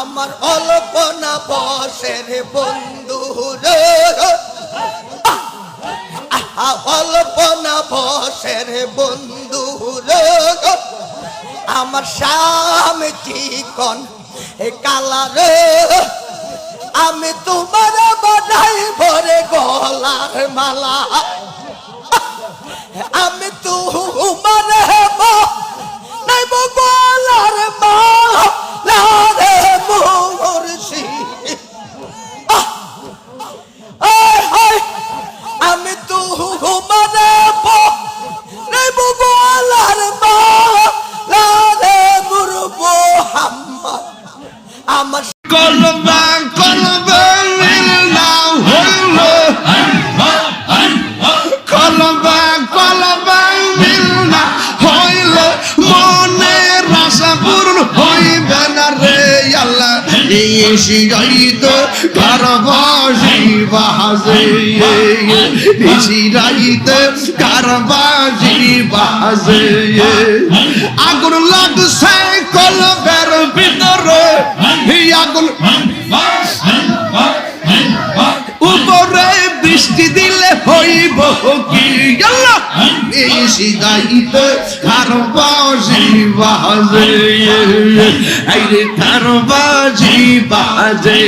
আমার অল্পনা বসের বন্ধু অল্পনা বসের বন্ধু আমার স্বামী চিকন এ রে? আমি তোমার বানাই ভরে গলার মালা। আমি তোমার আমার কলবা কলবা লীলা হইল কলবা কলবা লীলা হইল মনের আশা পূরণ হইবে না রে আল্লাহ এই শিরাইত কারবাসি বাজে এই শিরাইত কারবাসি বাজে আগুন উপরে বৃষ্টি দিলে হইব কি? আল্লাহ! এই সিদাইত কারবাজি বাজে এই রে কারবাজি বাজে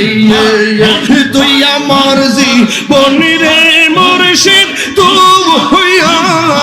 তুই আমার জীবন রে মুর্শিদ তুই আমার